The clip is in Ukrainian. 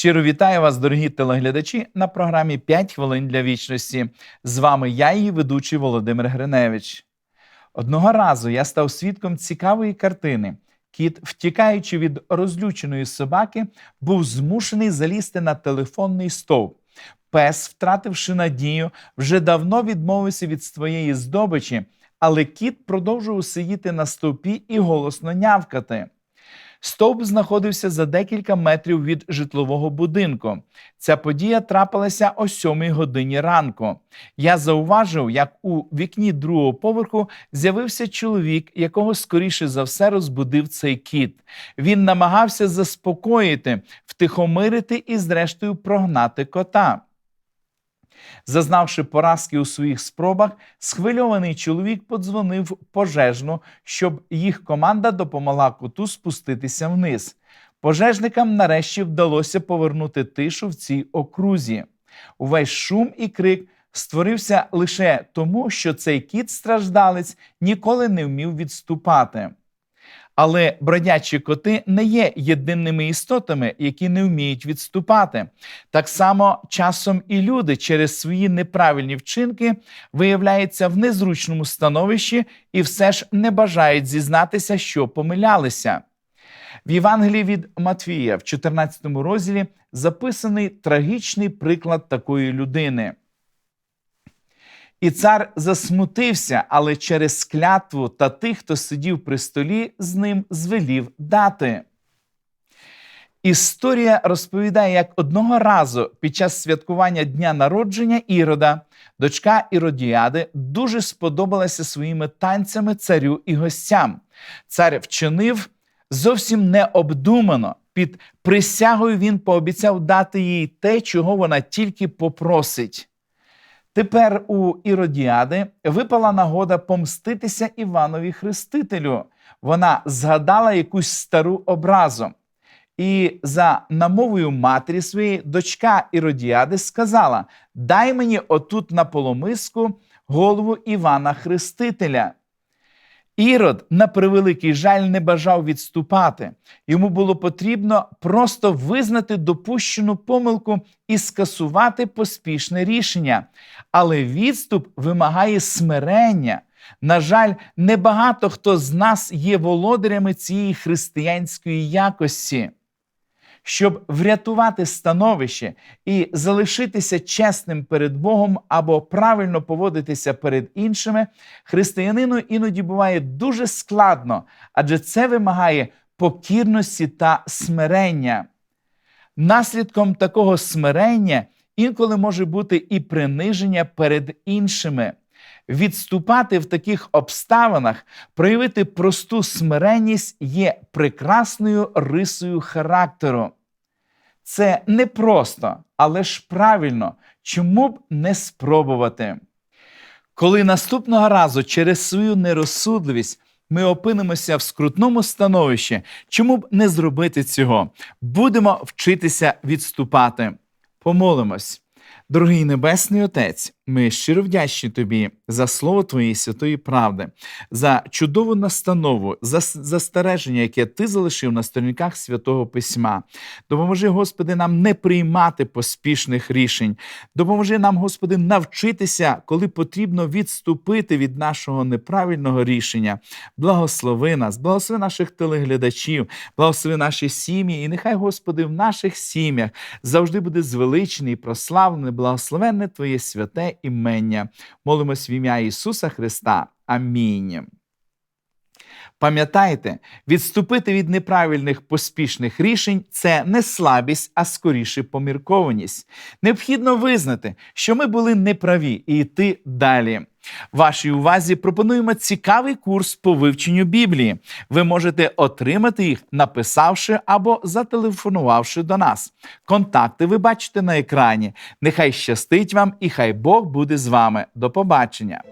Щиро вітаю вас, дорогі телеглядачі, на програмі «5 хвилин для вічності. З вами я, її ведучий Володимир Гриневич. Одного разу я став свідком цікавої картини. Кіт, втікаючи від розлюченої собаки, був змушений залізти на телефонний стовп. Пес, втративши надію, вже давно відмовився від своєї здобичі, але кіт продовжував сидіти на стовпі і голосно нявкати. Стовп знаходився за декілька метрів від житлового будинку. Ця подія трапилася о сьомій годині ранку. Я зауважив, як у вікні другого поверху з'явився чоловік, якого скоріше за все розбудив цей кіт. Він намагався заспокоїти, втихомирити і, зрештою, прогнати кота. Зазнавши поразки у своїх спробах, схвильований чоловік подзвонив в пожежну, щоб їх команда допомогла коту спуститися вниз. Пожежникам нарешті вдалося повернути тишу в цій окрузі. Увесь шум і крик створився лише тому, що цей кіт страждалець ніколи не вмів відступати. Але бродячі коти не є єдиними істотами, які не вміють відступати. Так само часом і люди через свої неправильні вчинки виявляються в незручному становищі і все ж не бажають зізнатися, що помилялися. В Євангелії від Матвія, в 14 розділі, записаний трагічний приклад такої людини. І цар засмутився, але через клятву та тих, хто сидів при столі, з ним звелів дати. Історія розповідає, як одного разу під час святкування дня народження Ірода дочка Іродіади дуже сподобалася своїми танцями царю і гостям. Цар вчинив зовсім необдумано. Під присягою він пообіцяв дати їй те, чого вона тільки попросить. Тепер у Іродіади випала нагода помститися Іванові Хрестителю. Вона згадала якусь стару образу. І за намовою матері своєї дочка Іродіади сказала: Дай мені отут на поломиску голову Івана Хрестителя. Ірод, на превеликий жаль, не бажав відступати. Йому було потрібно просто визнати допущену помилку і скасувати поспішне рішення. Але відступ вимагає смирення. На жаль, небагато хто з нас є володарями цієї християнської якості. Щоб врятувати становище і залишитися чесним перед Богом або правильно поводитися перед іншими, християнину іноді буває дуже складно, адже це вимагає покірності та смирення. Наслідком такого смирення інколи може бути і приниження перед іншими. Відступати в таких обставинах, проявити просту смиренність є прекрасною рисою характеру. Це не просто, але ж правильно, чому б не спробувати. Коли наступного разу через свою нерозсудливість ми опинимося в скрутному становищі, чому б не зробити цього? Будемо вчитися відступати. Помолимось. Дорогий Небесний Отець, ми щиро вдячні Тобі за слово Твоєї святої правди, за чудову настанову, за застереження, яке Ти залишив на сторінках святого Письма. Допоможи, Господи, нам не приймати поспішних рішень. Допоможи нам, Господи, навчитися, коли потрібно відступити від нашого неправильного рішення. Благослови нас, благослови наших телеглядачів, благослови наші сім'ї, і нехай, Господи, в наших сім'ях завжди буде звеличений, прославлений, благословенне Твоє святе імення. Молимось в ім'я Ісуса Христа. Амінь. Пам'ятайте, відступити від неправильних поспішних рішень це не слабість, а скоріше поміркованість. Необхідно визнати, що ми були неправі і йти далі. Вашій увазі пропонуємо цікавий курс по вивченню Біблії. Ви можете отримати їх, написавши або зателефонувавши до нас. Контакти ви бачите на екрані. Нехай щастить вам і хай Бог буде з вами. До побачення!